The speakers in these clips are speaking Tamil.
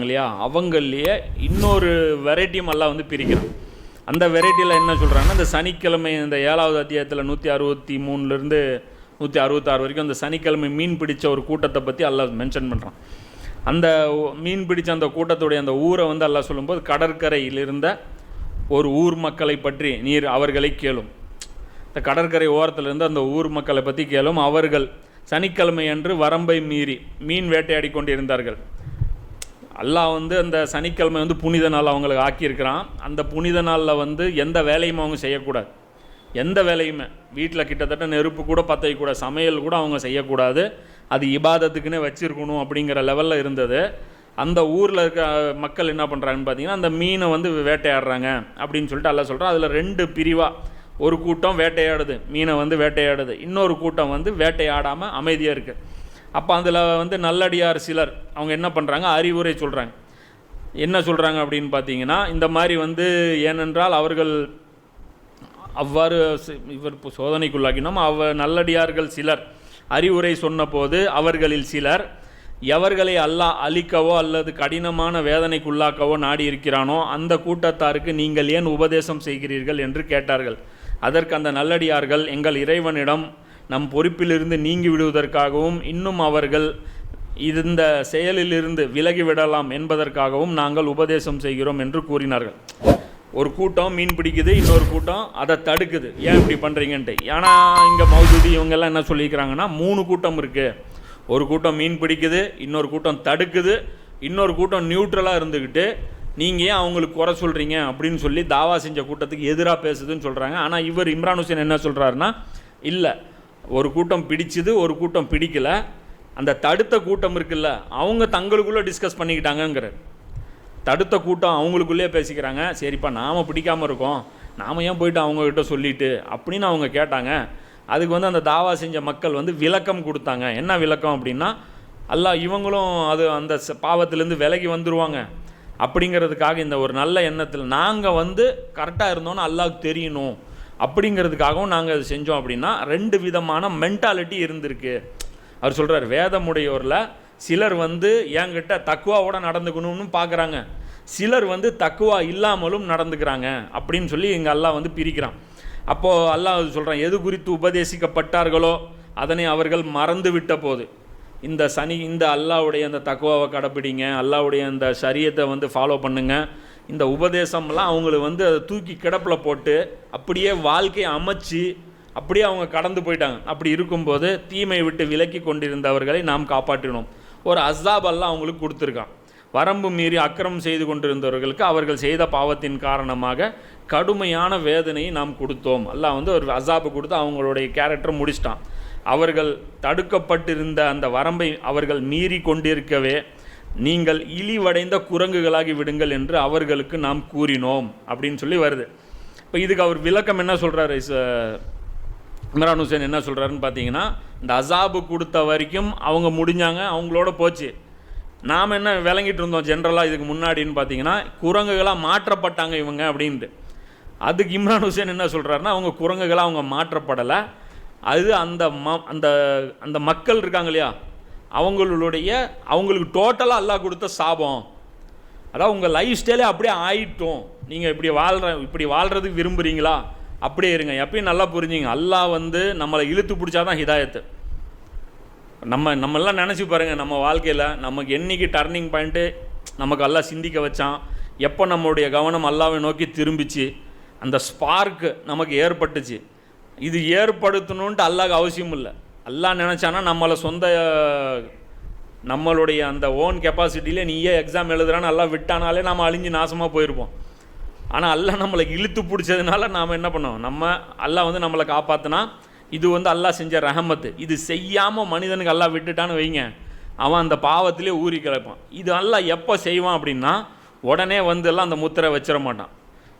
இருக்காங்க இல்லையா அவங்களையே இன்னொரு வெரைட்டியும் மல்லா வந்து பிரிக்கிறான். அந்த வெரைட்டியில் என்ன சொல்கிறாங்கன்னா இந்த சனிக்கிழமை இந்த ஏழாவது அத்தியாயத்தில் நூற்றி அறுபத்தி மூணுலேருந்து நூற்றி அறுபத்தாறு வரைக்கும் அந்த சனிக்கிழமை மீன் பிடிச்ச ஒரு கூட்டத்தை பற்றி அல்லாஹ் மென்ஷன் பண்ணுறான் அந்த மீன் பிடித்த அந்த கூட்டத்துடைய அந்த ஊரை வந்து அல்லாஹ் சொல்லும்போது கடற்கரையில் இருந்த ஒரு ஊர் மக்களை பற்றி நீர் அவர்களை கேளும். இந்த கடற்கரை ஓரத்திலிருந்து அந்த ஊர் மக்களை பற்றி கேளும். அவர்கள் சனிக்கிழமை அன்று வரம்பை மீறி மீன் வேட்டையாடி கொண்டிருந்தார்கள். அல்லாஹ் வந்து அந்த சனிக்கிழமை வந்து புனித நாள் அவங்களுக்கு ஆக்கியிருக்கிறான். அந்த புனித நாளில் வந்து எந்த வேலையும் அவங்க செய்யக்கூடாது. எந்த வேலையுமே. வீட்டில் கிட்டத்தட்ட நெருப்பு கூட பற்ற கூட சமையல் கூட அவங்க செய்யக்கூடாது. அது இபாதத்துக்குன்னே வச்சிருக்கணும் அப்படிங்கிற லெவலில் இருந்தது. அந்த ஊரில் இருக்க மக்கள் என்ன பண்ணுறாங்கன்னு பார்த்தீங்கன்னா அந்த மீனை வந்து வேட்டையாடுறாங்க அப்படின்னு சொல்லிட்டு அல்ல சொல்கிறோம் அதில் ரெண்டு பிரிவாக ஒரு கூட்டம் வேட்டையாடுது. மீனை வந்து வேட்டையாடுது. இன்னொரு கூட்டம் வந்து வேட்டையாடாமல் அமைதியாக இருக்குது அப்போ அதில் வந்து நல்லடியார் சிலர் அவங்க என்ன பண்ணுறாங்க அறிவுரை சொல்கிறாங்க என்ன சொல்கிறாங்க அப்படின்னு பார்த்தீங்கன்னா இந்த மாதிரி வந்து ஏனென்றால் அவர்கள் அவ்வாறு இவர் சோதனைக்குள்ளாக்கினோம். அவ நல்லடியார்கள் சிலர் அறிவுரை சொன்னபோது அவர்களில் சிலர் எவர்களை அல்லாஹ் அழிக்கவோ அல்லது கடினமான வேதனைக்குள்ளாக்கவோ நாடி இருக்கிறானோ அந்த கூட்டத்தாருக்கு நீங்கள் ஏன் உபதேசம் செய்கிறீர்கள் என்று கேட்டார்கள். அதற்கு அந்த நல்லடியார்கள் எங்கள் இறைவனிடம் நம் பொறுப்பிலிருந்து நீங்கி விடுவதற்காகவும் இன்னும் அவர்கள் இந்த செயலிலிருந்து விலகிவிடலாம் என்பதற்காகவும் நாங்கள் உபதேசம் செய்கிறோம் என்று கூறினார்கள். ஒரு கூட்டம் மீன் பிடிக்குது இன்னொரு கூட்டம் அதை தடுக்குது. ஏன் இப்படி பண்ணுறீங்கன்ட்டு ஏன்னா இங்கே மௌஜூதி இவங்கெல்லாம் என்ன சொல்லிக்கிறாங்கன்னா மூணு கூட்டம் இருக்குது ஒரு கூட்டம் மீன் பிடிக்குது இன்னொரு கூட்டம் தடுக்குது இன்னொரு கூட்டம் நியூட்ரலாக இருந்துக்கிட்டு நீங்கள் ஏன் அவங்களுக்கு குறை சொல்கிறீங்க அப்படின்னு சொல்லி தாவா செஞ்ச கூட்டத்துக்கு எதிராக பேசுதுன்னு சொல்கிறாங்க ஆனால் இவர் இம்ரான் ஹுசேன் என்ன சொல்கிறாருன்னா இல்லை ஒரு கூட்டம் பிடிச்சிது ஒரு கூட்டம் பிடிக்கல. அந்த தடுத்த கூட்டம் இருக்குல்ல அவங்க தங்களுக்குள்ளே டிஸ்கஸ் பண்ணிக்கிட்டாங்கங்கிறார். தடுத்த கூட்டம் அவங்களுக்குள்ளே பேசிக்கிறாங்க. சரிப்பா நாம் பிடிக்காமல் இருக்கோம். நாம் ஏன் போயிட்டு அவங்கக்கிட்ட சொல்லிட்டு அப்படின்னு அவங்க கேட்டாங்க. அதுக்கு வந்து அந்த தாவா செஞ்ச மக்கள் வந்து விளக்கம் கொடுத்தாங்க. என்ன விளக்கம் அப்படின்னா அல்லாஹ் இவங்களும் அது அந்த பாவத்திலேருந்து விலகி வந்துருவாங்க. அப்படிங்கிறதுக்காக இந்த ஒரு நல்ல எண்ணத்தில் நாங்கள் வந்து கரெக்டாக இருந்தோன்னு அல்லாவுக்கு தெரியணும். அப்படிங்கிறதுக்காகவும் நாங்கள் அது செஞ்சோம் அப்படின்னா ரெண்டு விதமான மென்டாலிட்டி இருந்திருக்கு. அவர் சொல்கிறார் வேதமுடையோரில் சிலர் வந்து என்கிட்ட தக்குவாவோட நடந்துக்கணும்னு பார்க்குறாங்க சிலர் வந்து தக்குவா இல்லாமலும் நடந்துக்கிறாங்க அப்படின்னு சொல்லி எங்கள் அல்லாஹ் வந்து பிரிக்கிறான். அப்போது அல்லாஹ் சொல்கிறான் எது குறித்து உபதேசிக்கப்பட்டார்களோ அதனை அவர்கள் மறந்து விட்ட போது இந்த சனி இந்த அல்லாவுடைய அந்த தக்குவாவை கடைப்பிடிங்க அல்லாவுடைய அந்த சரியத்தை வந்து ஃபாலோ பண்ணுங்கள் இந்த உபதேசம்லாம் அவங்களுக்கு வந்து அதை தூக்கி கிடப்பில் போட்டு அப்படியே வாழ்க்கையை அமைச்சு அப்படியே அவங்க கடந்து போயிட்டாங்க. அப்படி இருக்கும்போது தீமை விட்டு விலக்கி கொண்டிருந்தவர்களை நாம் காப்பாற்றினோம். ஒரு அசாபெல்லாம் அல்லாஹ் அவங்களுக்கு கொடுத்துருக்கான். வரம்பு மீறி அக்கிரமம் செய்து கொண்டிருந்தவர்களுக்கு அவர்கள் செய்த பாவத்தின் காரணமாக கடுமையான வேதனையை நாம் கொடுத்தோம். அல்லாஹ் வந்து ஒரு அசாபு கொடுத்து அவங்களுடைய கேரக்டரை முடிச்சிட்டான். அவர்கள் தடுக்கப்பட்டிருந்த அந்த வரம்பை அவர்கள் மீறி கொண்டிருக்கவே நீங்கள் இழிவடைந்த குரங்குகளாகி விடுங்கள் என்று அவர்களுக்கு நாம் கூறினோம் அப்படின்னு சொல்லி வருது. இப்போ இதுக்கு அவர் விளக்கம் என்ன சொல்கிறாரு இம்ரான் ஹுசேன் என்ன சொல்கிறாருன்னு பார்த்தீங்கன்னா இந்த அசாபு கொடுத்த வரைக்கும் அவங்க முடிஞ்சாங்க அவங்களோட போச்சு. நாம் என்ன விளங்கிட்டு இருந்தோம் ஜென்ரலாக இதுக்கு முன்னாடின்னு பார்த்தீங்கன்னா குரங்குகளாக மாற்றப்பட்டாங்க இவங்க அப்படின்ட்டு. அதுக்கு இம்ரான் ஹுசேன் என்ன சொல்கிறாருன்னா அவங்க குரங்குகளாக அவங்க மாற்றப்படலை. அது அந்த ம அந்த அந்த மக்கள் இருக்காங்க இல்லையா அவங்களுடைய அவங்களுக்கு டோட்டலாக அல்லாஹ் கொடுத்த சாபம். அதான் உங்கள் லைஃப் ஸ்டைலே அப்படியே ஆயிட்டோம். நீங்கள் இப்படி வாழ்கிற இப்படி வாழ்கிறதுக்கு விரும்புகிறீங்களா அப்படியே இருங்க. எப்பயும் நல்லா புரிஞ்சுங்க. அல்லாஹ் வந்து நம்மளை இழுத்து பிடிச்சாதான் ஹிதாயத்து. நம்ம நம்மெல்லாம் நினச்சி பாருங்க நம்ம வாழ்க்கையில் நமக்கு என்னைக்கு டர்னிங் பாயிண்ட்டு நமக்கு எல்லாம் சிந்திக்க வச்சான். எப்போ நம்மளுடைய கவனம் அல்லாவை நோக்கி திரும்பிச்சு அந்த ஸ்பார்க்கு நமக்கு ஏற்பட்டுச்சு. இது ஏற்படுத்தணுன்ட்டு அல்லாஹ் அவசியம் இல்லை. எல்லாம் நினச்சானா நம்மளை சொந்த நம்மளுடைய அந்த ஓன் கெப்பாசிட்டியிலே நீயே எக்ஸாம் எழுதுறான்னு எல்லாம் விட்டானாலே நம்ம அழிஞ்சு நாசமாக போயிருப்போம். ஆனால் அல்லா நம்மளை இழுத்து பிடிச்சதுனால நாம் என்ன பண்ணோம்? நம்ம அல்லா வந்து நம்மளை காப்பாற்றினா இது வந்து அல்லாஹ் செஞ்ச ரஹமத்து. இது செய்யாமல் மனிதனுக்கு எல்லாம் விட்டுட்டான்னு வைங்க. அவன் அந்த பாவத்திலே ஊறி கிடப்பான். இது எல்லாம் எப்போ செய்வான் அப்படின்னா உடனே வந்து எல்லாம் அந்த முத்திரை வச்சிட மாட்டான்.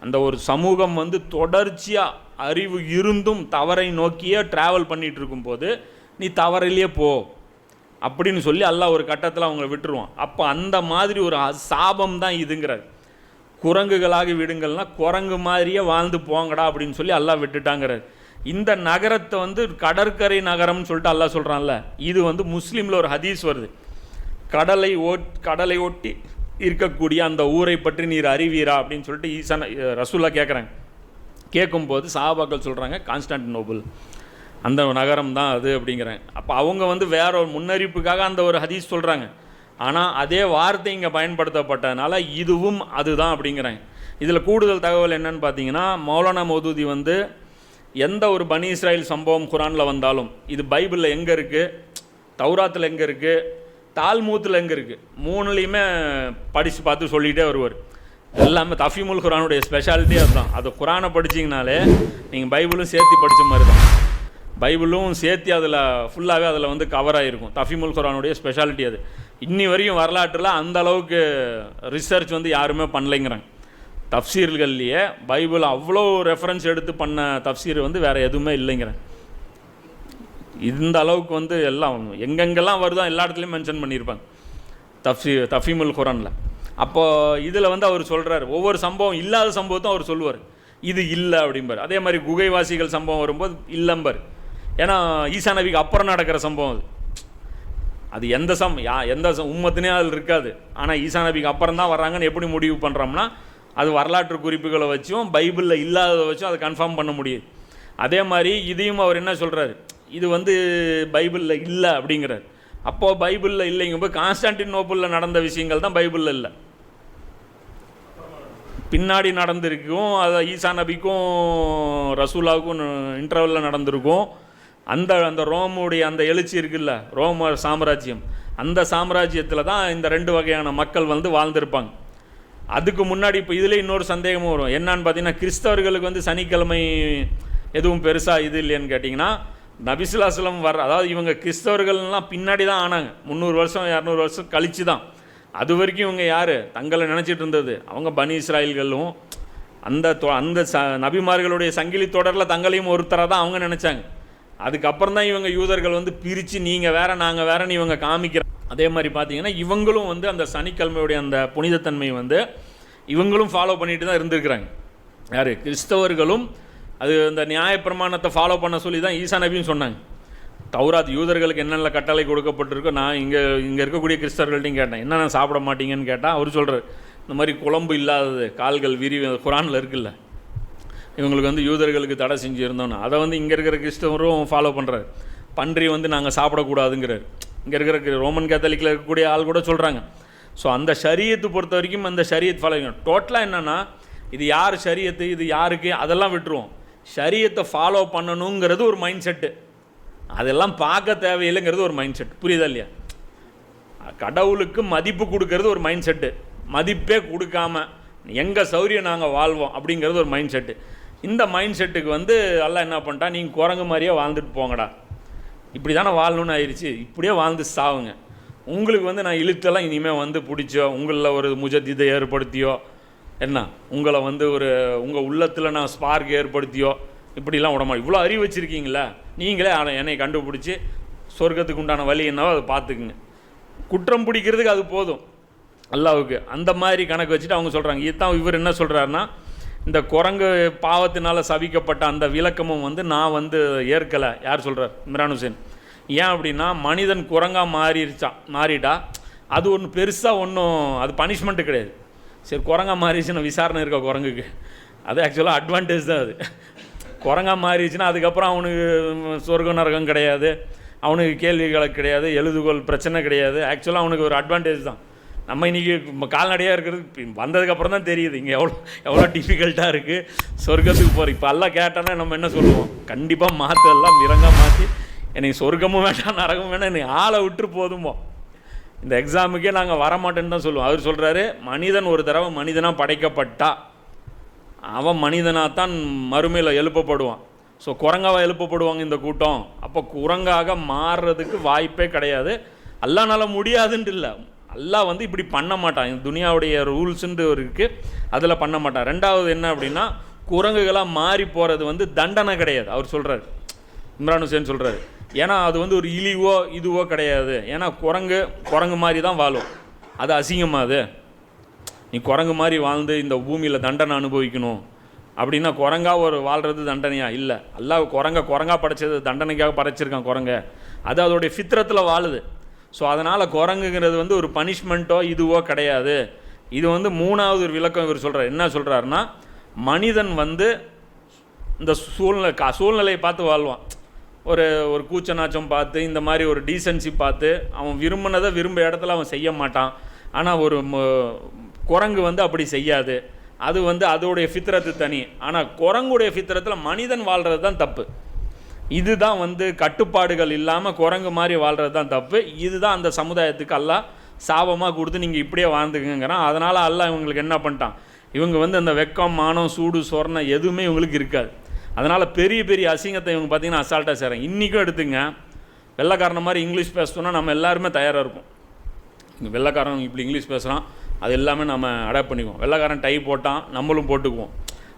அந்த ஒரு சமூகம் வந்து தொடர்ச்சியாக அறிவு இருந்தும் தவறை நோக்கியே ட்ராவல் பண்ணிகிட்டு இருக்கும்போது நீ தவறிலேயே போ அப்படின்னு சொல்லி அல்லாஹ் ஒரு கட்டத்தில் அவங்கள விட்டுருவான். அப்போ அந்த மாதிரி ஒரு சாபம் தான் இதுங்கிறார் குரங்குகளாக விடுங்கள்னா குரங்கு மாதிரியே வாழ்ந்து போங்கடா அப்படின்னு சொல்லி அல்லாஹ் விட்டுட்டாங்கிறார் இந்த நகரத்தை வந்து கடற்கரை நகரம்னு சொல்லிட்டு அல்லாஹ் சொல்கிறான்ல இது வந்து முஸ்லீமில் ஒரு ஹதீஸ் வருது. கடலை ஓட் கடலை ஒட்டி இருக்கக்கூடிய அந்த ஊரை பற்றி நீர் அறிவீரா அப்படின்னு சொல்லிட்டு ஈசான ரசூல்லா கேட்குறாங்க கேட்கும்போது சஹாபாக்கள் சொல்கிறாங்க கான்ஸ்டான்டினோபிள். அந்த நகரம் தான் அது அப்படிங்கிறாங்க அப்போ அவங்க வந்து வேற ஒரு முன்னறிப்புக்காக அந்த ஒரு ஹதீஸ் சொல்கிறாங்க ஆனால் அதே வார்த்தை இங்கே பயன்படுத்தப்பட்டதுனால இதுவும் அதுதான் அப்படிங்கிறாங்க இதில் கூடுதல் தகவல் என்னன்னு பார்த்தீங்கன்னா மௌலானா மௌதூதி வந்து எந்த ஒரு பனி இஸ்ராயல் சம்பவம் குரானில் வந்தாலும் இது பைபிளில் எங்கே இருக்குது தௌராத்தில் எங்கே இருக்குது தால்மூத்தில் எங்கே இருக்குது மூணுலேயுமே படித்து பார்த்து சொல்லிகிட்டே வருவார். எல்லாமே தஃபீமுல் குரானுடைய ஸ்பெஷாலிட்டி அதுதான். அது குரானை படிச்சிங்கனாலே நீங்கள் பைபிளும் சேர்த்து படித்த மாதிரி தான். பைபிளும் சேர்த்து அதில் ஃபுல்லாகவே அதில் வந்து கவர் ஆகிருக்கும் தஃபீமுல் குரானுடைய ஸ்பெஷாலிட்டி அது. இன்னி வரையும் வரலாற்றில் அந்த அளவுக்கு ரிசர்ச் வந்து யாருமே பண்ணலைங்கிறாங்க. தஃப்சீர்கள்லேயே பைபிள் அவ்வளோ ரெஃபரன்ஸ் எடுத்து பண்ண தஃப்சீர் வந்து வேறு எதுவுமே இல்லைங்கிறேன் இந்த அளவுக்கு வந்து எல்லாம் எங்கெங்கெல்லாம் வருதோ எல்லா இடத்துலையும் மென்ஷன் பண்ணியிருப்பாங்க. தஃப்சி தஃபீமுல் குரானில் அப்போது இதில் வந்து அவர் சொல்கிறார் ஒவ்வொரு சம்பவம் இல்லாத சம்பவத்தும் அவர் சொல்லுவார். இது இல்லை அப்படிம்பார். அதே மாதிரி குகைவாசிகள் சம்பவம் வரும்போது இல்லைம்பார். ஏன்னா ஈசா நபிக்கு அப்புறம் நடக்கிற சம்பவம் அது. அது எந்த சம் யா எந்த சம் உம்மத்தினே அதில் இருக்காது. ஆனால் ஈசா நபிக்கு அப்புறம் தான் வர்றாங்கன்னு எப்படி முடிவு பண்ணுறோம்னா அது வரலாற்று குறிப்புகளை வச்சும் பைபிளில் இல்லாததை வச்சும் அதை கன்ஃபார்ம் பண்ண முடியுது. அதே மாதிரி இதையும் அவர் என்ன சொல்கிறாரு இது வந்து பைபிளில் இல்லை அப்படிங்கிறார். அப்போது பைபிளில் இல்லைங்கும்போது கான்ஸ்டான்டின் நோப்பிளில் நடந்த விஷயங்கள் தான் பைபிளில் இல்லை. பின்னாடி நடந்திருக்கும் அதை ஈசா நபிக்கும் ரசூலாவுக்கும் இன்டர்வலில் நடந்திருக்கும். அந்த அந்த ரோமுடைய அந்த எழுச்சி இருக்குல்ல ரோம சாம்ராஜ்யம். அந்த சாம்ராஜ்யத்தில் தான் இந்த ரெண்டு வகையான மக்கள் வந்து வாழ்ந்திருப்பாங்க. அதுக்கு முன்னாடி இப்போ இதில் இன்னொரு சந்தேகமும் வரும். என்னன்னு பார்த்தீங்கன்னா கிறிஸ்தவர்களுக்கு வந்து சனிக்கிழமை எதுவும் பெருசாக இது இல்லைன்னு கேட்டிங்கன்னா நபிசுலாசலம் வர அதாவது இவங்க கிறிஸ்தவர்கள்லாம் பின்னாடி தான் ஆனாங்க. முந்நூறு வருஷம் இரநூறு வருஷம் கழிச்சு தான் அது வரைக்கும் இவங்க யார்? தங்களை நினச்சிட்டு இருந்தது. அவங்க பனி இஸ்ராயல்களும் அந்த தொ- அந்த ச நபிமார்களுடைய சங்கிலி தொடரில் தங்களையும் ஒருத்தராக தான் அவங்க நினச்சாங்க. அதுக்கப்புறம் தான் இவங்க யூதர்கள் வந்து பிரித்து நீங்கள் வேற நாங்கள் வேறன்னு இவங்க காமிக்கிறாங்க அதே மாதிரி பார்த்தீங்கன்னா இவங்களும் வந்து அந்த சனிக்கிழமையுடைய அந்த புனிதத்தன்மை வந்து இவங்களும் ஃபாலோ பண்ணிட்டு தான் இருந்திருக்கிறாங்க. யார்? கிறிஸ்தவர்களும் அது அந்த நியாயப்பிரமாணத்தை ஃபாலோ பண்ண சொல்லி தான் ஈசா நபியும் சொன்னாங்க. தௌராத் யூதர்களுக்கு என்னென்ன கட்டளை கொடுக்கப்பட்டிருக்கோ நான் இங்கே இங்கே இருக்கக்கூடிய கிறிஸ்தவர்கள்ட்டையும் கேட்டேன். என்னென்ன சாப்பிட மாட்டீங்கன்னு கேட்டால் அவர் சொல்கிறார் இந்த மாதிரி குழம்பு இல்லாதது கால்கள் விரி குரானில் இருக்குல்ல இவங்களுக்கு வந்து யூதர்களுக்கு தடை செஞ்சுருந்தோன்னு அதை வந்து இங்கே இருக்கிற கிறிஸ்தவரும் ஃபாலோ பண்ணுறாரு பன்றி வந்து நாங்கள் சாப்பிடக்கூடாதுங்கிறார். இங்கே இருக்கிற ரோமன் கேத்தலிக்கில் இருக்கக்கூடிய ஆள் கூட சொல்கிறாங்க ஸோ அந்த ஷரியத்து பொறுத்த வரைக்கும் அந்த சரியத் ஃபாலோ டோட்டலாக என்னென்னா இது யார் சரியத்து இது யாருக்கு அதெல்லாம் விட்டுருவோம். சரியத்தை ஃபாலோ பண்ணணுங்கிறது ஒரு மைண்ட் செட்டு அதெல்லாம் பார்க்க தேவையில்லைங்கிறது ஒரு மைண்ட் செட் புரியுதா இல்லையா? கடவுளுக்கு மதிப்பு கொடுக்கறது ஒரு மைண்ட் செட்டு மதிப்பே கொடுக்காம எங்கள் சௌரியம் நாங்கள் வாழ்வோம் அப்படிங்கிறது ஒரு மைண்ட் செட்டு இந்த மைண்ட் செட்டுக்கு வந்து எல்லாம் என்ன பண்ணிட்டா நீங்கள் குரங்கு மாதிரியே வாழ்ந்துட்டு போங்கடா. இப்படி தானே வாழணும்னு ஆயிடுச்சு இப்படியே வாழ்ந்து சாவுங்க. உங்களுக்கு வந்து நான் இழுத்தெல்லாம் இனிமேல் வந்து பிடிச்சோ உங்களில் ஒரு முஜத்திதை ஏற்படுத்தியோ என்ன? உங்களை வந்து ஒரு உங்கள் உள்ளத்தில் நான் ஸ்பார்க் ஏற்படுத்தியோ இப்படிலாம் விடமா இவ்வளோ அறிவு வச்சுருக்கீங்களா? நீங்களே ஆனால் என்னை கண்டுபிடிச்சி சொர்க்கத்துக்கு உண்டான வழி என்னவோ அதை பார்த்துக்குங்க. குற்றம் பிடிக்கிறதுக்கு அது போதும். அல்லாவுக்கு. அந்த மாதிரி கணக்கு வச்சுட்டு அவங்க சொல்கிறாங்க இதுதான் இவர் என்ன சொல்கிறாருன்னா இந்த குரங்கு பாவத்தினால் சவிக்கப்பட்ட அந்த விளக்கமும் வந்து நான் வந்து ஏற்கலை. யார் சொல்கிறார் இம்ரான் ஹுசேன். ஏன் அப்படின்னா மனிதன் குரங்காக மாறிடுச்சான் மாறிட்டா? அது ஒன்று பெருசாக ஒன்றும் அது பனிஷ்மெண்ட்டு கிடையாது. சரி குரங்கா நான் விசாரணை இருக்க குரங்குக்கு? அது ஆக்சுவலாக அட்வான்டேஜ் தான் அது. குரங்கா மாறிடுச்சுன்னா அதுக்கப்புறம் அவனுக்கு சொர்க்க நரகம் கிடையாது. அவனுக்கு கேள்விகள் கிடையாது எழுதுகோள் பிரச்சனை கிடையாது. ஆக்சுவலாக அவனுக்கு ஒரு அட்வான்டேஜ் தான். நம்ம இன்றைக்கி கால்நடையாக இருக்கிறது வந்ததுக்கப்புறம் தான் தெரியுது. இங்கே எவ்வளோ எவ்வளோ டிஃபிகல்ட்டாக இருக்குது சொர்க்கத்துக்கு போகிற இப்போ எல்லாம் கேட்டோன்னா நம்ம என்ன சொல்லுவோம்? கண்டிப்பாக மாற்று எல்லாம் மிரங்காக மாற்றி எனக்கு சொர்க்கமும் வேண்டாம் நரகமும் வேணாம் என்னை ஆளை விட்டு போதுமோ இந்த எக்ஸாமுக்கே நாங்கள் வரமாட்டேன்னு தான் சொல்லுவோம். அவர் சொல்கிறாரு மனிதன் ஒரு தடவை மனிதனாக படைக்கப்பட்டா அவன் மனிதனாக தான் மறுமையில் எழுப்பப்படுவான். ஸோ குரங்காக எழுப்பப்படுவாங்க இந்த கூட்டம். அப்போ குரங்காக மாறுறதுக்கு வாய்ப்பே கிடையாது. அல்லானால முடியாதுன்ட்டு இல்லை. அல்லாஹ் வந்து இப்படி பண்ண மாட்டான். இந்த துனியாவுடைய ரூல்ஸுன்ட்டு இருக்குது அதில் பண்ண மாட்டான். ரெண்டாவது என்ன அப்படின்னா குரங்குகளாக மாறி போகிறது வந்து தண்டனை கிடையாது. அவர் சொல்கிறார் இம்ரான் ஹுசேன் சொல்கிறாரு ஏன்னா அது வந்து ஒரு இழிவோ இதுவோ கிடையாது. ஏன்னா குரங்கு குரங்கு மாதிரி தான் வாழும். அது அசிங்கமாக அது? நீ குரங்கு மாதிரி வாழ்ந்து இந்த பூமியில் தண்டனை அனுபவிக்கணும். அப்படின்னா குரங்கா ஒரு வாழ்கிறது தண்டனையா? இல்லை. எல்லா குரங்க குரங்கா படைச்சது தண்டனைக்காக படைச்சிருக்கான் குரங்க. அது அதோடைய ஃபித்ரத்தில் வாழுது. ஸோ அதனால் குரங்குங்கிறது வந்து ஒரு பனிஷ்மெண்ட்டோ இதுவோ கிடையாது. இது வந்து மூணாவது ஒரு விளக்கம் இவர் சொல்கிறார் என்ன சொல்கிறாருன்னா மனிதன் வந்து இந்த சூழ்நிலை கா சூழ்நிலையை பார்த்து வாழ்வான். ஒரு ஒரு கூச்ச நாச்சம் பார்த்து இந்த மாதிரி ஒரு டீசன்சி பார்த்து அவன் விரும்பினதை விரும்ப இடத்துல அவன் செய்ய மாட்டான். ஆனால் ஒரு ம- குரங்கு வந்து அப்படி செய்யாது. அது வந்து அதோடைய ஃபித்ரத்து தனி. ஆனால் குரங்குடைய ஃபித்ரத்தில் மனிதன் வாழ்கிறது தான் தப்பு. இதுதான் வந்து கட்டுப்பாடுகள் இல்லாமல் குரங்கு மாதிரி வாழ்கிறது தான் தப்பு. இதுதான் அந்த சமுதாயத்துக்கு எல்லாம் சாபமாக கொடுத்து நீங்கள் இப்படியே வாழ்ந்துக்குங்கிறான். அதனால் அல்லா இவங்களுக்கு என்ன பண்ணிட்டான்? இவங்க வந்து அந்த வெக்கம் மானம் சூடு சொர்ணம் எதுவுமே இவங்களுக்கு இருக்காது. அதனால் பெரிய பெரிய அசிங்கத்தை இவங்க பார்த்தீங்கன்னா அசால்ட்டாக செய்கிறாங்க இன்றைக்கும் எடுத்துங்க. வெள்ளக்காரன மாதிரி இங்கிலீஷ் பேசணும்னா நம்ம எல்லாருமே தயாராக இருப்போம். இங்கே வெள்ளைக்காரன் இப்படி இங்கிலீஷ் பேசுகிறான் அது எல்லாமே நம்ம அடாப்ட் பண்ணிக்குவோம். வெள்ளைக்காரன் டை போட்டான் நம்மளும் போட்டுக்குவோம்.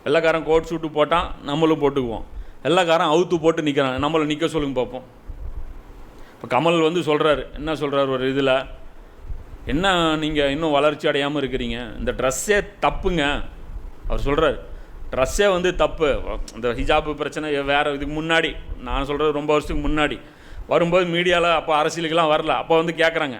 வெள்ளைக்காரன் கோட் ஷூட்டு போட்டான் நம்மளும் போட்டுக்குவோம். வெள்ளைக்காரன் அவுத்து போட்டு நிற்கிறான் நம்மளை நிற்க சொல்லுங்க பார்ப்போம் இப்போ கமல் வந்து சொல்கிறாரு என்ன சொல்கிறாரு ஒரு இதில்? என்ன நீங்கள் இன்னும் வளர்ச்சி அடையாமல் இருக்கிறீங்க? இந்த ட்ரெஸ்ஸே தப்புங்க. அவர் சொல்கிறார் ட்ரெஸ்ஸே வந்து தப்பு. இந்த ஹிஜாப்பு பிரச்சனை வேறு இதுக்கு முன்னாடி. நான் சொல்கிறது ரொம்ப வருஷத்துக்கு முன்னாடி. வரும்போது மீடியாவில் அப்போ அரசியலுக்கெல்லாம் வரல. அப்போ வந்து கேட்குறாங்க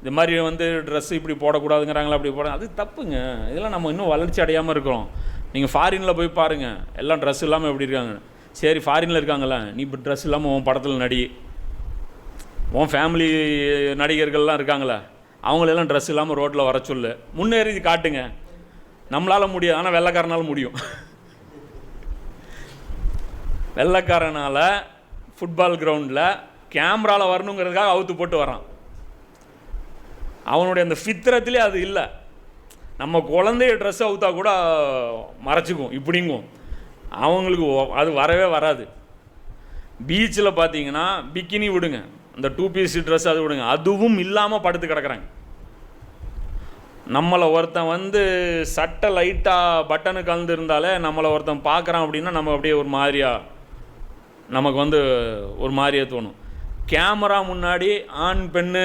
இது மாதிரி வந்து ட்ரெஸ்ஸு இப்படி போடக்கூடாதுங்கிறாங்களா அப்படி போட அது தப்புங்க. இதெல்லாம் நம்ம இன்னும் வளர்ச்சி அடையாமல் இருக்கிறோம். நீங்கள் ஃபாரினில் போய் பாருங்கள் எல்லாம் ட்ரெஸ் இல்லாமல் எப்படி இருக்காங்க? சரி ஃபாரினில் இருக்காங்கல்ல. நீ இப்போ ட்ரெஸ் இல்லாமல் உன் படத்தில் நடி. உன் ஃபேமிலி நடிகர்கள்லாம் இருக்காங்களே அவங்களெல்லாம் ட்ரெஸ் இல்லாமல் ரோட்டில் வர சொல்லு. முன்னேறி காட்டுங்க. நம்மளால் முடியாது. ஆனால் வெள்ளைக்காரனால முடியும். வெள்ளைக்காரனால் ஃபுட்பால் கிரவுண்டில் கேமராவில் வரணுங்கிறதுக்காக அவுத்து போட்டு வரான். அவனுடைய அந்த ஃபித்திரத்திலே அது இல்லை. நம்ம குழந்தைய ட்ரெஸ் அவுத்தா கூட மறைச்சிக்கும் இப்படிங்கும். அவங்களுக்கு அது வரவே வராது. பீச்சில் பார்த்தீங்கன்னா பிக்கினி விடுங்க. இந்த டூ பீஸ் ட்ரெஸ் அது விடுங்க. அதுவும் இல்லாமல் படுத்து கிடக்குறாங்க. நம்மளை ஒருத்தன் வந்து சட்டை லைட்டாக பட்டனு கலந்து இருந்தாலே நம்மளை ஒருத்தன் பார்க்குறான் அப்படின்னா நம்ம அப்படியே ஒரு மாதிரியாக நமக்கு வந்து ஒரு மாதிரியாக தோணும். கேமரா முன்னாடி ஆண் பெண்ணு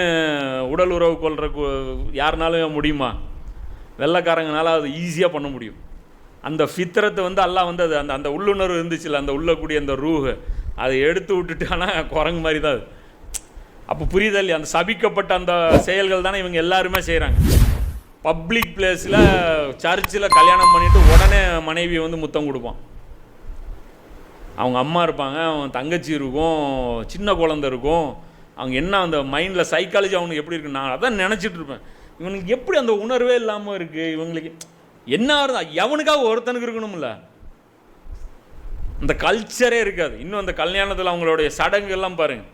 உடல் உறவு கொள்ற யாருனாலும் முடியுமா? வெள்ளைக்காரங்கனால அது ஈஸியாக பண்ண முடியும். அந்த ஃபித்திரத்தை வந்து எல்லாம் வந்து அது அந்த அந்த உள்ளுணர்வு இருந்துச்சுல்ல அந்த உள்ளக்கூடிய அந்த ரூஹு அதை எடுத்து விட்டுட்டானா குரங்கு மாதிரி தான் அது. அப்போ புரியுதா இல்லையா? அந்த சபிக்கப்பட்ட அந்த செயல்கள் தானே இவங்க எல்லாருமே செய்கிறாங்க பப்ளிக் பிளேஸில் சர்ச்சில் கல்யாணம் பண்ணிவிட்டு உடனே மனைவி வந்து முத்தம் கொடுப்பான். அவங்க அம்மா இருப்பாங்க அவன் தங்கச்சி இருக்கும் சின்ன குழந்த இருக்கும். அவங்க என்ன அந்த மைண்டில் சைக்காலஜி அவனுக்கு எப்படி இருக்கு நான் அதான் நினச்சிட்டு இருப்பேன். இவனுக்கு எப்படி அந்த உணர்வே இல்லாமல் இருக்குது இவங்களுக்கு என்ன இருந்தால் எவனுக்காக ஒருத்தனுக்கு இருக்கணும்ல. அந்த கல்ச்சரே இருக்காது. இன்னும் அந்த கல்யாணத்தில் அவங்களுடைய சடங்குகள்லாம் பாருங்கள்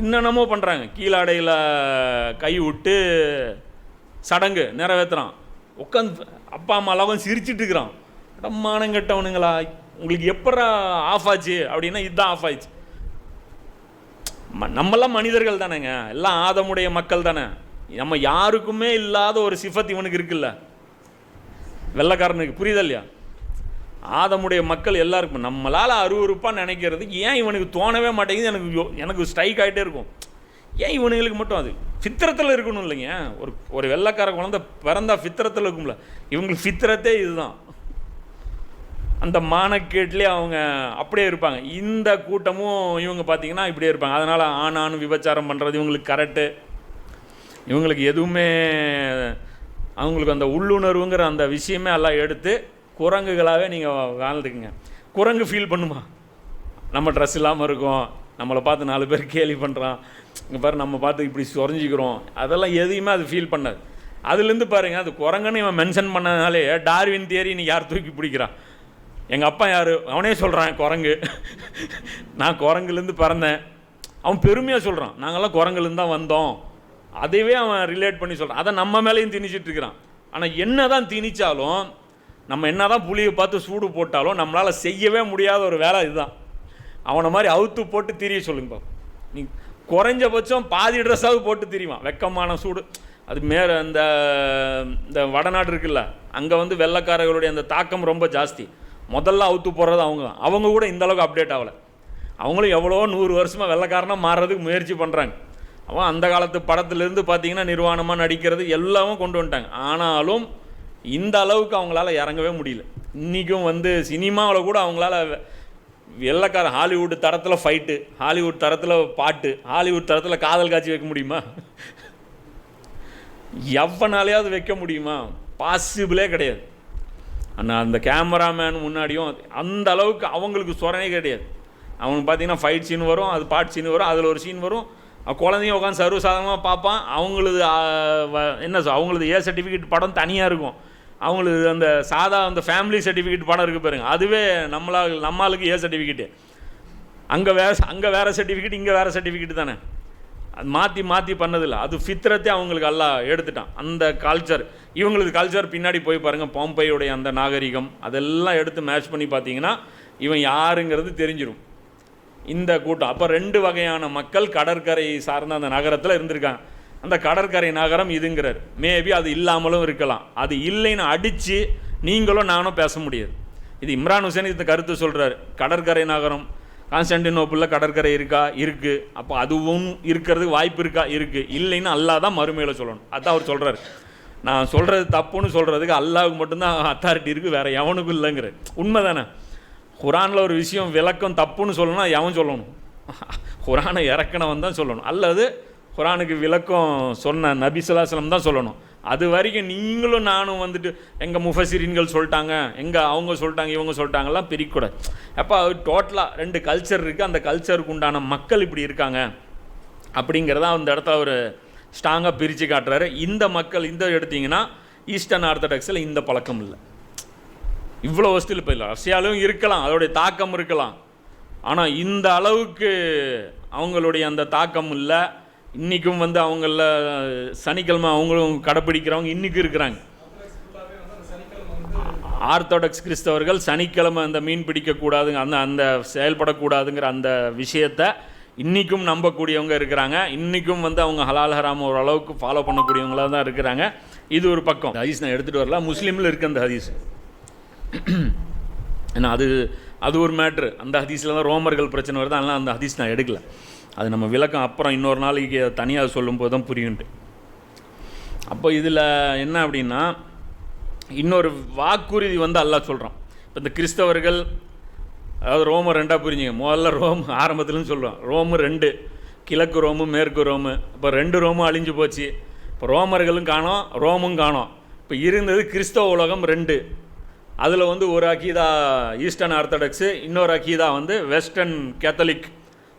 என்னென்னமோ பண்ணுறாங்க கீழாடையில் கை விட்டு சடங்கு நிறைவேற்றுறான் உட்காந்து அப்பா அம்மா எல்லாம் சிரிச்சிட்டு இருக்கிறான். மானம் கெட்டவனுங்களா? உங்களுக்கு எப்படா ஆஃப் ஆச்சு அப்படின்னா இதுதான் ஆஃப் ஆயிடுச்சு. ம- நம்மெல்லாம் மனிதர்கள் தானேங்க. எல்லாம் ஆதமுடைய மக்கள் தானே. நம்ம யாருக்குமே இல்லாத ஒரு சிஃபத் இவனுக்கு இருக்குல்ல. வெள்ளைக்காரனுக்கு புரியுதா இல்லையா? ஆதமுடைய மக்கள் எல்லாருக்கும் நம்மளால் அருவருப்பாக நினைக்கிறது ஏன் இவனுக்கு தோணவே மாட்டேங்குது? எனக்கு எனக்கு ஸ்ட்ரைக் ஆகிட்டே இருக்கும். ஏன் இவனுங்களுக்கு மட்டும் அது? ஃபித்திரத்தில் இருக்கணும் இல்லைங்க. ஒரு ஒரு வெள்ளக்கார குழந்தை பிறந்தா ஃபித்திரத்தில் இருக்கும்ல. இவங்களுக்கு ஃபித்திரத்தே இதுதான். அந்த மானக்கேட்லேயே அவங்க அப்படியே இருப்பாங்க. இந்த கூட்டமும் இவங்க பார்த்தீங்கன்னா இப்படியே இருப்பாங்க. அதனால் ஆணானு விபச்சாரம் பண்ணுறது இவங்களுக்கு கரெக்டு இவங்களுக்கு எதுவுமே அவங்களுக்கு அந்த உள்ளுணர்வுங்கிற அந்த விஷயமே எல்லாம் எடுத்து குரங்குகளாகவே நீங்கள் வாழ்ந்துக்குங்க. குரங்கு ஃபீல் பண்ணுமா? நம்ம ட்ரெஸ் இல்லாமல் இருக்கோம். நம்மளை பார்த்து நாலு பேர் கேலி பண்ணுறான் இங்கே பாரு நம்ம பார்த்து இப்படி சொரிஞ்சிக்கிறோம். அதெல்லாம் எதையுமே அது ஃபீல் பண்ணாது. அதுலேருந்து பாருங்கள் அது குரங்குன்னு இவன் மென்ஷன் பண்ணதுனாலே டார்வின் தியரி இன்னைக்கு யார் தூக்கி பிடிக்கிறான்? எங்கள் அப்பா யார்? அவனே சொல்கிறான் குரங்கு. நான் குரங்குலேருந்து பிறந்தேன். அவன் பெருமையாக சொல்கிறான் நாங்கள்லாம் குரங்குலேருந்து தான் வந்தோம். அதையவே அவன் ரிலேட் பண்ணி சொல்கிறான் அதை நம்ம மேலேயும் திணிச்சிட்டு இருக்கிறான். ஆனால் என்ன தான் திணிச்சாலும் நம்ம என்ன தான் புளியை பார்த்து சூடு போட்டாலும் நம்மளால் செய்யவே முடியாத ஒரு வேலை இதுதான். அவனை மாதிரி அவுத்து போட்டு திரிய சொல்லுங்க நீ குறைஞ்சபட்சம் பாதி ட்ரெஸ்ஸாவது போட்டு திரிவான். வெக்கமான சூடு. அது மேலே அந்த இந்த வடநாடு இருக்குல்ல அங்கே வந்து வெள்ளைக்காரர்களுடைய அந்த தாக்கம் ரொம்ப ஜாஸ்தி. முதல்ல அவுத்து போடுறது அவங்க. தான் அவங்க கூட இந்த அளவுக்கு அப்டேட் ஆகலை. அவங்களும் எவ்வளோ நூறு வருஷமாக வெள்ளைக்காரனாக மாறுறதுக்கு முயற்சி பண்ணுறாங்க அவன் அந்த காலத்து படத்துலேருந்து பார்த்தீங்கன்னா நிர்வாணமாக நடிக்கிறது எல்லாமும் கொண்டு வந்துட்டாங்க. ஆனாலும் இந்த அளவுக்கு அவங்களால இறங்கவே முடியல. இன்றைக்கும் வந்து சினிமாவில் கூட அவங்களால வெ- வெள்ளைக்கார ஹாலிவுட் தரத்தில் ஃபைட்டு ஹாலிவுட் தரத்தில் பாட்டு ஹாலிவுட் தரத்தில் காதல் காட்சி வைக்க முடியுமா? எவனாலையாவது வைக்க முடியுமா? பாசிபிளே கிடையாது. ஆனால் அந்த கேமராமேன் முன்னாடியும் அந்த அளவுக்கு அவங்களுக்கு சொரணே கிடையாது. அவனுக்கு பார்த்தீங்கன்னா ஃபைட் சீன் வரும் அது பாட் சீன் வரும் அதில் ஒரு சீன் வரும். குழந்தையும் உட்காந்து சர்வசாதாரணமாக பார்ப்பான். அவங்களது வ- என்ன சார் அவங்களது ஏ சர்டிஃபிகேட் படம் தனியாக இருக்கும். அவங்களுக்கு அந்த சாதா அந்த ஃபேமிலி சர்டிஃபிகேட் படம் இருக்குது பாருங்க. அதுவே நம்மளா நம்மளுக்கு ஏ சர்டிஃபிகேட்டு அங்கே வேறு அங்கே வேறு சர்டிஃபிகேட் இங்கே வேறு சர்டிஃபிகேட் தானே? மாற்றி மாற்றி பண்ணதில்லை. அது ஃபித்ரத்தை அவங்களுக்கு எல்லாம் எடுத்துட்டான். அந்த கல்ச்சர் இவங்களுக்கு கல்ச்சர் பின்னாடி போய் பாருங்கள் பாம்பையுடைய அந்த நாகரிகம் அதெல்லாம் எடுத்து மேட்ச் பண்ணி பார்த்தீங்கன்னா இவன் யாருங்கிறது தெரிஞ்சிடும் இந்த கூட்டம். அப்போ ரெண்டு வகையான மக்கள் கடற்கரை சார்ந்த அந்த நகரத்தில் இருந்திருக்காங்க. அந்த கடற்கரை நகரம் இதுங்கிறார். மேபி அது இல்லாமலும் இருக்கலாம். அது இல்லைன்னு அடித்து நீங்களும் நானும் பேச முடியாது. இது இம்ரான் ஹுசேன் இந்த கருத்து சொல்கிறார் கடற்கரை நகரம் கான்ஸ்டன்டினோப்பிளில் கடற்கரை இருக்கா? இருக்குது அப்போ அதுவும் இருக்கிறதுக்கு வாய்ப்பு இருக்கா? இருக்குது இல்லைன்னு அல்லாஹ் தான் மறுமையில் சொல்லணும். அதான் அவர் சொல்கிறார் நான் சொல்கிறது தப்புன்னு சொல்கிறதுக்கு அல்லாவுக்கு மட்டும்தான் அத்தாரிட்டி இருக்குது வேறு எவனுக்கும் இல்லைங்கிற உண்மை தானே குரானில் ஒரு விஷயம் விளக்கம் தப்புன்னு சொல்லணும்னா எவன் சொல்லணும்? குரானை இறக்கணவன் தான் சொல்லணும். அல்லது குரானுக்கு விளக்கம் சொன்ன நபி தான் சொல்லணும். அது வரைக்கும் நீங்களும் நானும் வந்துட்டு எங்கள் முஃபசிரின்கள் சொல்லிட்டாங்க எங்கே அவங்க சொல்லிட்டாங்க இவங்க சொல்லிட்டாங்கலாம் பிரிக்கூடாது. அப்போ அது டோட்டலாக ரெண்டு கல்ச்சர் இருக்குது அந்த கல்ச்சருக்கு உண்டான மக்கள் இப்படி இருக்காங்க அப்படிங்கிறத அந்த இடத்த அவர் ஸ்ட்ராங்காக பிரித்து காட்டுறாரு. இந்த மக்கள் இந்த எடுத்தீங்கன்னா ஈஸ்டர்ன் ஆர்த்தடாக்ஸில் இந்த பழக்கம் இல்லை. இவ்வளோ வசதியில் இப்போ இல்லை. ரஷ்யாலும் இருக்கலாம் அதோடைய தாக்கம் இருக்கலாம். ஆனால் இந்த அளவுக்கு அவங்களுடைய அந்த தாக்கம் இல்லை. இன்றைக்கும் வந்து அவங்கள சனிக்கிழமை அவங்களும் கடைப்பிடிக்கிறவங்க இன்றைக்கும் இருக்கிறாங்க. ஆர்த்தோடாக்ஸ் கிறிஸ்தவர்கள் சனிக்கிழமை அந்த மீன் பிடிக்கக்கூடாதுங்க அந்த அந்த செயல்படக்கூடாதுங்கிற அந்த விஷயத்தை இன்றைக்கும் நம்பக்கூடியவங்க இருக்கிறாங்க. இன்றைக்கும் வந்து அவங்க ஹலால் ஹராம் ஓரளவுக்கு ஃபாலோ பண்ணக்கூடியவங்களாக தான் இருக்கிறாங்க. இது ஒரு பக்கம். ஹதீஸ் நான் எடுத்துகிட்டு வரல. முஸ்லீமில் இருக்க அந்த ஹதீஸ். ஏன்னா அது அது ஒரு மேட்ரு. அந்த ஹதீஸில் தான் ரோமர்கள் பிரச்சனை வருது. அதனால் அந்த ஹதீஸ் நான் எடுக்கலை. அது நம்ம விளக்கம் அப்புறம் இன்னொரு நாளைக்கு தனியாக சொல்லும்போது தான் புரியுன்ட்டு அப்போ இதில் என்ன அப்படின்னா இன்னொரு வாக்குறுதி வந்து அல்லாஹ் சொல்கிறான் இப்போ இந்த கிறிஸ்தவர்கள் அதாவது ரோமம் ரெண்டாக புரிஞ்சுங்க. முதல்ல ரோம் ஆரம்பத்துலன்னு சொல்லுவான் ரோமு ரெண்டு கிழக்கு ரோமு மேற்கு ரோமு. இப்போ ரெண்டு ரோமும் அழிஞ்சு போச்சு. இப்போ ரோமர்களும் காணோம் ரோமும் காணோம். இப்போ இருந்தது கிறிஸ்தவ உலகம் ரெண்டு. அதில் வந்து ஒரு அக்கீதா ஈஸ்டர்ன் ஆர்த்தடாக்ஸு இன்னொரு அக்கீதா வந்து வெஸ்டர்ன் கேத்தலிக்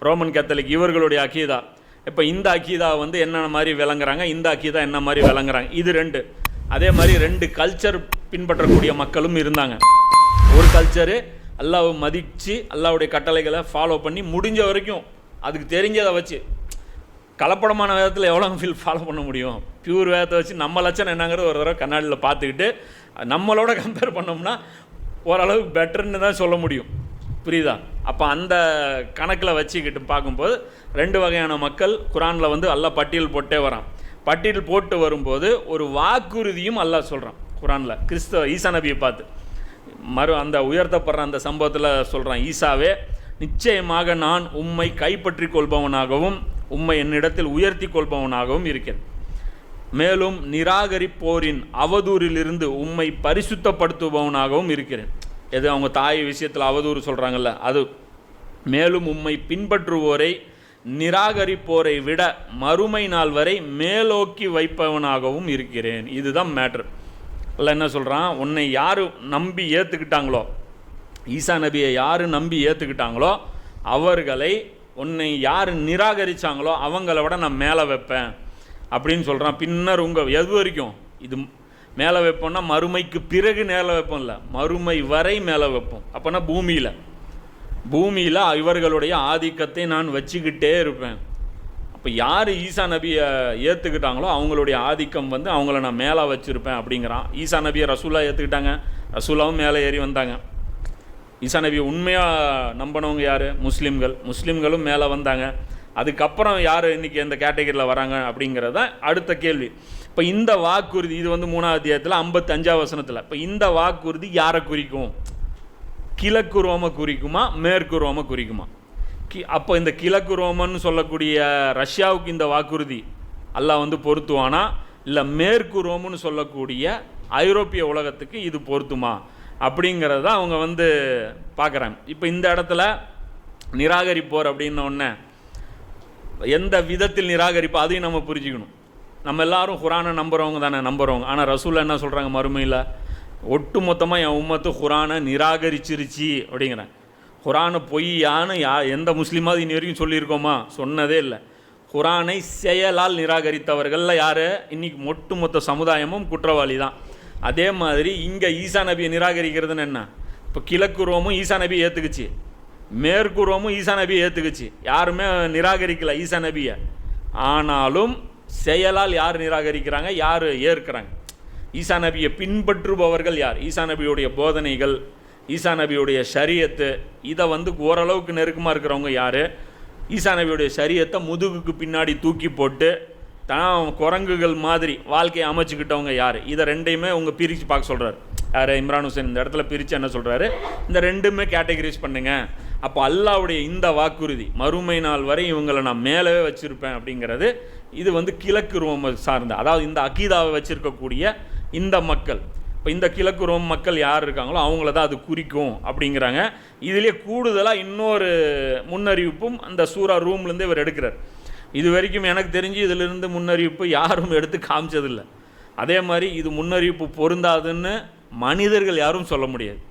ரோமன் கேத்தலிக் இவர்களுடைய அக்கீதா இப்போ இந்த அக்கீதா வந்து என்னென்ன மாதிரி விளங்குறாங்க? இந்த அக்கீதா என்ன மாதிரி விளங்குறாங்க? இது ரெண்டு. அதே மாதிரி ரெண்டு கல்ச்சர் பின்பற்றக்கூடிய மக்களும் இருந்தாங்க. ஒரு கல்ச்சரு அல்லாவை மதித்து அல்லாவுடைய கட்டளைகளை ஃபாலோ பண்ணி முடிஞ்ச வரைக்கும் அதுக்கு தெரிஞ்சதை வச்சு கலப்படமான வேதத்தில் எவ்வளோ ஃபீல் ஃபாலோ பண்ண முடியும்? பியூர் வேதத்தை வச்சு நம்ம லட்சம் என்னங்கிறது ஒரு தடவை கண்ணாடியில் பார்த்துக்கிட்டு நம்மளோட கம்பேர் பண்ணோம்னா ஓரளவுக்கு பெட்டர்னு தான் சொல்ல முடியும். புரியுதா? அப்போ அந்த கணக்கில் வச்சுக்கிட்டு பார்க்கும்போது ரெண்டு வகையான மக்கள் குரானில் வந்து அல்லாஹ் பட்டியல் போட்டே வரான். பட்டியல் போட்டு வரும்போது ஒரு வாக்குறுதியும் அல்லாஹ் சொல்கிறான் குரானில். கிறிஸ்தவ ஈசா நபியை பார்த்து. மறு அந்த உயர்த்தப்படுற அந்த சம்பவத்தில் சொல்கிறான் ஈசாவே நிச்சயமாக நான் உம்மை கைப்பற்றி கொள்பவனாகவும் உம்மை என்னிடத்தில் உயர்த்தி கொள்பவனாகவும் இருக்கிறேன். மேலும் நிராகரிப்போரின் அவதூறிலிருந்து உம்மை பரிசுத்தப்படுத்துபவனாகவும் இருக்கிறேன். எது அவங்க தாய் விஷயத்தில் அவதூறு சொல்கிறாங்கல்ல அது மேலும் உம்மை பின்பற்றுவோரை நிராகரிப்போரை விட மறுமை நாள் வரை மேலோக்கி வைப்பவனாகவும் இருக்கிறேன். இதுதான் மேட்ரு இல்லை என்ன சொல்கிறான் உன்னை யார் நம்பி ஏற்றுக்கிட்டாங்களோ ஈசா நபியை யார் நம்பி ஏற்றுக்கிட்டாங்களோ அவர்களை உன்னை யார் நிராகரித்தாங்களோ அவங்கள விட நான் மேலே வைப்பேன். அப்படின்னு சொல்கிறான் பின்னர் உங்கள் எது வரைக்கும்? இது மேலே வைப்போம்னா மறுமைக்கு பிறகு மேலே வைப்போம் இல்லை மறுமை வரை மேலே வைப்போம். அப்போனா பூமியில். பூமியில் இவர்களுடைய ஆதிக்கத்தை நான் வச்சுக்கிட்டே இருப்பேன். அப்போ யார் ஈசா நபியை ஏற்றுக்கிட்டாங்களோ அவங்களுடைய ஆதிக்கம் வந்து அவங்கள நான் மேலே வச்சுருப்பேன் அப்படிங்கிறான். ஈசா நபியை ரசூலா ஏற்றுக்கிட்டாங்க ரசூலாவும் மேலே ஏறி வந்தாங்க. ஈசா நபியை உண்மையாக நம்பினவங்க யார்? முஸ்லீம்கள். முஸ்லீம்களும் மேலே வந்தாங்க. அதுக்கப்புறம் யார் இன்றைக்கி எந்த கேட்டகரியில் வராங்க அப்படிங்கிறத அடுத்த கேள்வி. இப்போ இந்த வாக்குறுதி இது வந்து மூணாவது அத்தியாயத்தில் ஐம்பத்தஞ்சாவது வசனத்தில். இப்போ இந்த வாக்குறுதி யாரை குறிக்கும்? கிழக்கு ரோம குறிக்குமா? மேற்கு ரோம குறிக்குமா? கி அப்போ இந்த கிழக்கு ரோமன்னு சொல்லக்கூடிய ரஷ்யாவுக்கு இந்த வாக்குறுதி. அல்லாஹ் வந்து பொருத்துவானா? இல்லை மேற்கு ரோம்னு சொல்லக்கூடிய ஐரோப்பிய உலகத்துக்கு இது பொருத்துமா? அப்படிங்கிறத அவங்க வந்து பார்க்குறாங்க இப்போ இந்த இடத்துல நிராகரிப்போர் அப்படின்ன உடனே எந்த விதத்தில் நிராகரிப்போ அதையும் நம்ம புரிஞ்சுக்கணும். நம்ம எல்லாரும் குரானை நம்புறவங்க தானே நம்புகிறவங்க ஆனால் ரசூல் என்ன சொல்கிறாங்க மறுமையில்? ஒட்டு மொத்தமாக என் உம்மத்து குரானை நிராகரிச்சிருச்சு அப்படிங்கிறேன். குரானை பொய்யான்னு யா எந்த முஸ்லீமாவது இனி வரைக்கும் சொல்லியிருக்கோமா? சொன்னதே இல்லை. குரானை செயலால் நிராகரித்தவர்களில் யார்? இன்னைக்கு ஒட்டுமொத்த சமுதாயமும் குற்றவாளி தான். அதே மாதிரி இங்கே ஈசா நபியை நிராகரிக்கிறதுன்னு என்ன? இப்போ கிழக்கு ரோமும் ஈசா நபி ஏற்றுக்குச்சு மேற்கு ரோமும் ஈசா நபியை ஏற்றுக்குச்சு யாருமே நிராகரிக்கலை ஈசா நபியை. ஆனாலும் செயலால் யார் நிராகரிக்கிறாங்க? யார் ஏற்கிறாங்க? ஈசா நபியை பின்பற்றுபவர்கள் யார்? ஈசா நபியுடைய போதனைகள் ஈசா நபியுடைய ஷரியத்து இதை வந்து ஓரளவுக்கு நெருக்கமாக இருக்கிறவங்க யார்? ஈசா நபியுடைய சரியத்தை முதுகுக்கு பின்னாடி தூக்கி போட்டு தான் குரங்குகள் மாதிரி வாழ்க்கையை அமைச்சுக்கிட்டவங்க யார்? இதை ரெண்டையுமே உங்கள் பிரித்து பார்க்க சொல்கிறார் யார்? இம்ரான் ஹுசேன் இந்த இடத்துல பிரித்து என்ன சொல்கிறாரு இந்த ரெண்டுமே கேட்டகரைஸ் பண்ணுங்கள் அப்போ அல்லாவுடைய இந்த வாக்குறுதி மறுமை நாள் வரை இவங்களை நான் மேலவே வச்சுருப்பேன் அப்படிங்கிறது இது வந்து கிழக்கு ரோம் சார்ந்த அதாவது இந்த அகீதாவை வச்சுருக்கக்கூடிய இந்த மக்கள். இப்போ இந்த கிழக்கு ரோம் மக்கள் யார் இருக்காங்களோ அவங்கள தான் அது குறிக்கும் அப்படிங்கிறாங்க. இதுலேயே கூடுதலாக இன்னொரு முன்னறிவிப்பும் அந்த சூரா ரூம்லேருந்து இவர் எடுக்கிறார். இது வரைக்கும் எனக்கு தெரிஞ்சு இதிலிருந்து முன்னறிவிப்பு யாரும் எடுத்து காமிச்சதில்லை. அதே மாதிரி இது முன்னறிவிப்பு பொருந்தாதுன்னு மனிதர்கள் யாரும் சொல்ல முடியாது.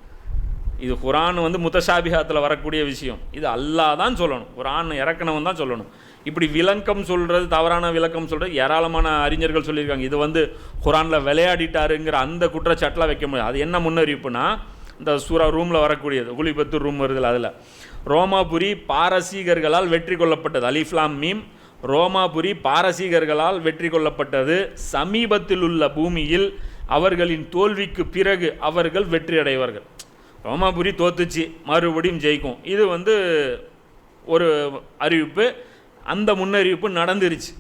இது குரான் வந்து முத்தசாபிகாத்தில் வரக்கூடிய விஷயம். இது அல்லா தான் சொல்லணும். குரான் இறக்கணவன் தான் சொல்லணும். இப்படி விளக்கம் சொல்கிறது தவறான விளக்கம் சொல்கிறது ஏராளமான அறிஞர்கள் சொல்லியிருக்காங்க. இது வந்து குரானில் விளையாடிட்டாருங்கிற அந்த குற்றச்சாட்டெலாம் வைக்க முடியாது. அது என்ன முன்னறிவிப்புனா இந்த சூரா ரூமில் வரக்கூடியது. குலிபத்து ரூம் வருதுல அதில். ரோமாபுரி பாரசீகர்களால் வெற்றி கொள்ளப்பட்டது. அலிஃப்லாம் மீம். ரோமாபுரி பாரசீகர்களால் வெற்றி கொள்ளப்பட்டது. சமீபத்தில் உள்ள பூமியில் அவர்களின் தோல்விக்கு பிறகு அவர்கள் வெற்றி அடைவார்கள் ரோமாபுரி தோத்துச்சு மறுபடியும் ஜெயிக்கும். இது வந்து ஒரு அறிவிப்பு. அந்த முன்னறிவிப்பு நடந்துருச்சு.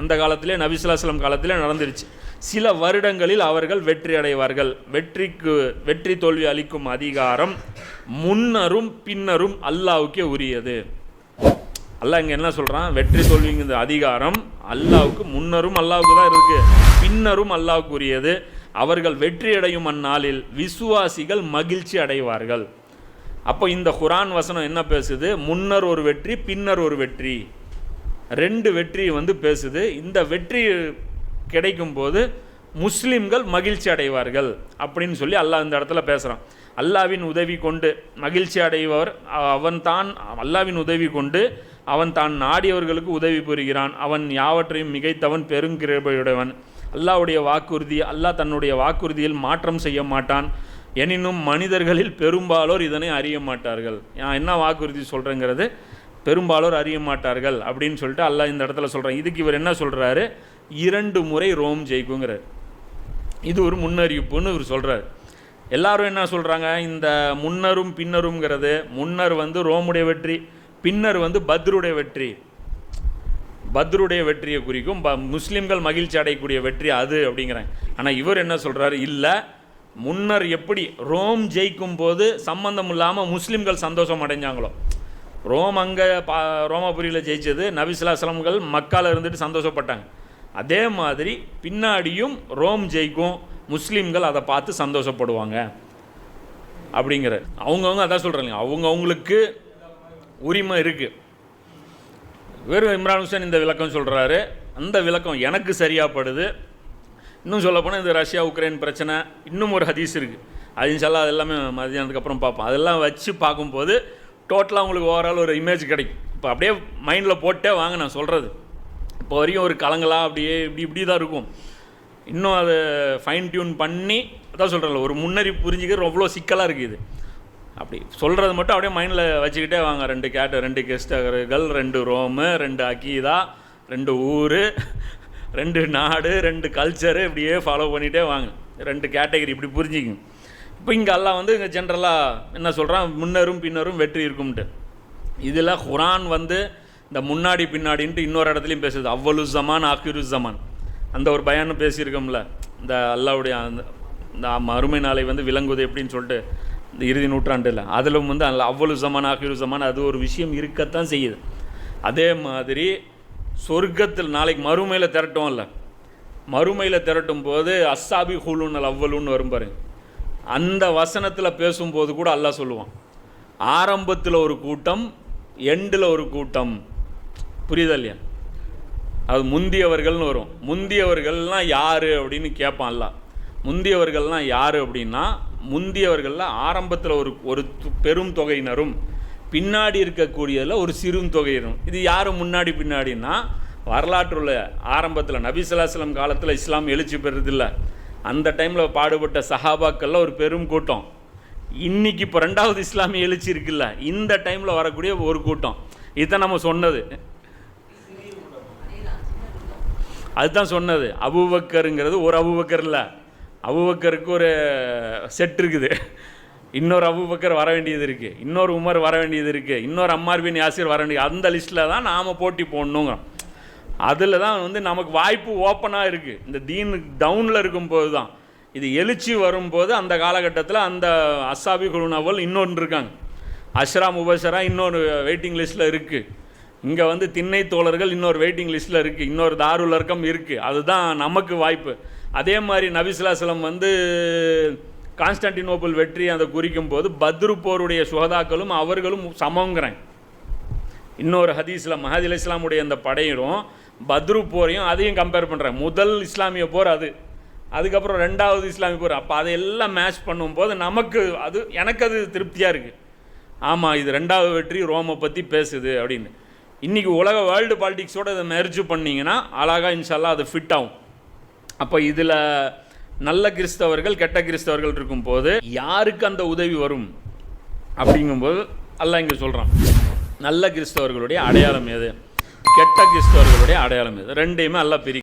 அந்த காலத்திலே நபிசுலாஸ்லம் காலத்திலே நடந்துருச்சு. சில வருடங்களில் அவர்கள் வெற்றி அடைவார்கள். வெற்றிக்கு வெற்றி தோல்வி அளிக்கும் அதிகாரம் முன்னரும் பின்னரும் அல்லாவுக்கே உரியது. அல்லாஹ் இங்கே என்ன சொல்கிறான் வெற்றி தோல்விங்கிற அதிகாரம் அல்லாவுக்கு முன்னரும் அல்லாவுக்கு தான் இருக்குது பின்னரும் அல்லாவுக்கு உரியது. அவர்கள் வெற்றியடையும் அந்நாளில் விசுவாசிகள் மகிழ்ச்சி அடைவார்கள். அப்போ இந்த குரான் வசனம் என்ன பேசுது? முன்னர் ஒரு வெற்றி பின்னர் ஒரு வெற்றி. ரெண்டு வெற்றி வந்து பேசுது. இந்த வெற்றி கிடைக்கும் போது மகிழ்ச்சி அடைவார்கள் அப்படின்னு சொல்லி அல்லாஹ் இந்த இடத்துல பேசுகிறான் அல்லாவின் உதவி கொண்டு மகிழ்ச்சி அடைவர் அவன் தான் அல்லாவின் உதவி கொண்டு அவன் தான் நாடியவர்களுக்கு உதவி புரிகிறான். அவன் யாவற்றையும் மிகைத்தவன் பெருங்கிருபையுடையவன். அல்லாவுடைய வாக்குறுதி அல்லாஹ் தன்னுடைய வாக்குறுதியில் மாற்றம் செய்ய மாட்டான். எனினும் மனிதர்களில் பெரும்பாலோர் இதனை அறிய மாட்டார்கள். நான் என்ன வாக்குறுதி சொல்கிறேங்கிறது பெரும்பாலோர் அறிய மாட்டார்கள் அப்படின்னு சொல்லிட்டு அல்லாஹ் இந்த இடத்துல சொல்கிறேன் இதுக்கு இவர் என்ன சொல்கிறாரு இரண்டு முறை ரோம் ஜெயிக்குங்கிறார். இது ஒரு முன்னறிவிப்புன்னு இவர் சொல்கிறார் எல்லாரும் என்ன சொல்கிறாங்க இந்த முன்னரும் பின்னருங்கிறது முன்னர் வந்து ரோமுடைய வெற்றி பின்னர் வந்து பத்ருடைய வெற்றி. பத்ருடைய வெற்றியை குறிக்கும் ப முஸ்லீம்கள் மகிழ்ச்சி அடையக்கூடிய வெற்றி அது அப்படிங்கிறாங்க ஆனால் இவர் என்ன சொல்கிறாரு இல்லை முன்னர் எப்படி ரோம் ஜெயிக்கும் போது சம்பந்தம் இல்லாமல் முஸ்லீம்கள் சந்தோஷம் அடைஞ்சாங்களோ. ரோம் அங்கே பா ரோமபுரியில் ஜெயிச்சது நபிசுல்லாஸ்லம்கள் மக்கால் இருந்துட்டு சந்தோஷப்பட்டாங்க. அதே மாதிரி பின்னாடியும் ரோம் ஜெயிக்கும் முஸ்லீம்கள் அதை பார்த்து சந்தோஷப்படுவாங்க அப்படிங்கிற அவங்கவுங்க அதான் சொல்கிறாங்க அவங்கவுங்களுக்கு உரிமை இருக்குது வெறும் இம்ரான் ஹுசேன் இந்த விளக்கம் சொல்கிறாரு அந்த விளக்கம் எனக்கு சரியாகப்படுது இன்னும் சொல்லப்போனால் இந்த ரஷ்யா உக்ரைன் பிரச்சனை இன்னும் ஒரு ஹதீஸ் இருக்குது அது இன்ஷால்லா அது எல்லாமே மதியானத்துக்கு அப்புறம் பார்ப்போம். அதெல்லாம் வச்சு பார்க்கும்போது டோட்டலாக உங்களுக்கு ஓவரால் ஒரு இமேஜ் கிடைக்கும். இப்போ அப்படியே மைண்டில் போட்டே வாங்க நான் சொல்கிறது இப்போ வரைக்கும் ஒரு கலங்கலாம் அப்படியே இப்படி இப்படி தான் இருக்கும். இன்னும் அதை ஃபைன் டியூன் பண்ணி அதான் சொல்கிறேன்ல ஒரு முன்னறி புரிஞ்சுக்கிறது அவ்வளோ சிக்கலாக இருக்குது இது. அப்படி சொல்கிறது மட்டும் அப்படியே மைண்டில் வச்சுக்கிட்டே வாங்க. ரெண்டு கேட்டு ரெண்டு கெஸ்டர்கள் ரெண்டு ரோமு ரெண்டு அக்கீதா ரெண்டு ஊர் ரெண்டு நாடு ரெண்டு கல்ச்சரு இப்படியே ஃபாலோ பண்ணிகிட்டே வாங்க. ரெண்டு கேட்டகரி இப்படி புரிஞ்சிக்கும் இப்போ இங்கே எல்லாம் வந்து இங்கே ஜென்ரலாக என்ன சொல்கிறான் முன்னரும் பின்னரும் வெற்றி இருக்கும்ட்டு. இதில் குரான் வந்து இந்த முன்னாடி பின்னாடின்ட்டு இன்னொரு இடத்துலையும் பேசுது. அவ்வளு ஜமான் ஆக்கிரு ஜமான் அந்த ஒரு பயான்னு பேசியிருக்கோம்ல. இந்த அல்லாவுடைய அந்த இந்த மறுமை நாளை வந்து விளங்குது எப்படின்னு சொல்லிட்டு. இந்த இறுதி நூற்றாண்டில். அதிலும் வந்து அல்ல அவ்வளவு ஜமான் ஆகிரு ஜமான் அது ஒரு விஷயம் இருக்கத்தான் செய்யுது. அதே மாதிரி சொர்க்கத்தில் நாளைக்கு மறுமையில் திரட்டும்ல மறுமையில் திரட்டும் போது அஸ்ஸாபி ஹூலுன்னு அவ்வளுன்னு வரும் பாருங்க அந்த வசனத்தில் பேசும்போது கூட அல்லாஹ் சொல்லுவான். ஆரம்பத்தில் ஒரு கூட்டம் எண்டில் ஒரு கூட்டம். புரியுதா இல்லையா? அது முந்தியவர்கள்னு வரும். முந்தியவர்கள்லாம் யார் அப்படின்னு கேட்பான்ல முந்தியவர்கள்லாம் யார் அப்படின்னா முந்தியவர்களில் ஆரம்பத்தில் ஒரு ஒரு து- பெரும் தொகையினரும் பின்னாடி இருக்கக்கூடியதில் ஒரு சிறு தொகையினரும். இது யார் முன்னாடி பின்னாடின்னா வரலாற்றுள்ள ஆரம்பத்தில் நபிசல்லாஸ்லம் காலத்தில் இஸ்லாம் எழுச்சி பெறுறதில்லை. அந்த டைமில் பாடுபட்ட சஹாபாக்கள்ல ஒரு பெரும் கூட்டம். இன்னைக்கு இப்போ ரெண்டாவது இஸ்லாமிய எழுச்சி இருக்குல்ல இந்த டைமில் வரக்கூடிய ஒரு கூட்டம். இதுதான் நம்ம சொன்னது. அதுதான் சொன்னது. அபுபக்கருங்கிறது ஒரு அபுபக்கர் இல்லை. அபுபக்கருக்கு ஒரு செட் இருக்குது. இன்னொரு அபுபக்கர் வர வேண்டியது இருக்குது இன்னொரு உமர் வர வேண்டியது இருக்குது இன்னொரு அம்மார் பின் யாசிர் வர வேண்டியது அந்த லிஸ்ட்டில் தான் நாம் போட்டி போடணுங்கிறோம். அதில் தான் வந்து நமக்கு வாய்ப்பு ஓப்பனாக இருக்குது இந்த தீன் டவுனில் இருக்கும்போது தான். இது எழுச்சி வரும்போது அந்த காலகட்டத்தில் அந்த அசாபி குழுனவல் இன்னொன்று இருக்காங்க. அஷ்ரா முபஷரா இன்னொரு வெயிட்டிங் லிஸ்ட்டில் இருக்குது இங்கே வந்து திண்ணை தோழர்கள் இன்னொரு வெயிட்டிங் லிஸ்ட்டில் இருக்குது இன்னொரு தாருலர்க்கம் இருக்குது அதுதான் நமக்கு வாய்ப்பு. அதே மாதிரி நபிசுலாசலம் வந்து கான்ஸ்டன்டினோபிள் வெற்றி அதை குறிக்கும் போது பத்ரு போருடைய சுகதாக்களும் அவர்களும் சமங்கிறேன் இன்னொரு ஹதீஸில் மஹதில் இஸ்லாமுடைய அந்த படையிடும் பத்ரு போரையும் அதையும் கம்பேர் பண்ணுறேன் முதல் இஸ்லாமிய போர் அது. அதுக்கப்புறம் ரெண்டாவது இஸ்லாமிய போர். அப்போ அதையெல்லாம் மேட்ச் பண்ணும்போது நமக்கு அது எனக்கு அது திருப்தியாக இருக்குது ஆமாம் இது ரெண்டாவது வெற்றி ரோமை பற்றி பேசுது அப்படின்னு. இன்றைக்கி உலக வேர்ல்டு பாலிடிக்ஸோட இதை மெர்ஜு பண்ணிங்கன்னா அழகாக இன்ஷால்லா அது ஃபிட் ஆகும். அப்போ இதில் நல்ல கிறிஸ்தவர்கள் கெட்ட கிறிஸ்தவர்கள் இருக்கும்போது யாருக்கு அந்த உதவி வரும்? அப்படிங்கும்போது அல்ல இங்கே சொல்கிறான் நல்ல கிறிஸ்தவர்களுடைய அடையாளம் எது? கெட்ட கிறிஸ்தவர்களுடைய அடையாளம் எது? ரெண்டையுமே நல்லா பிரி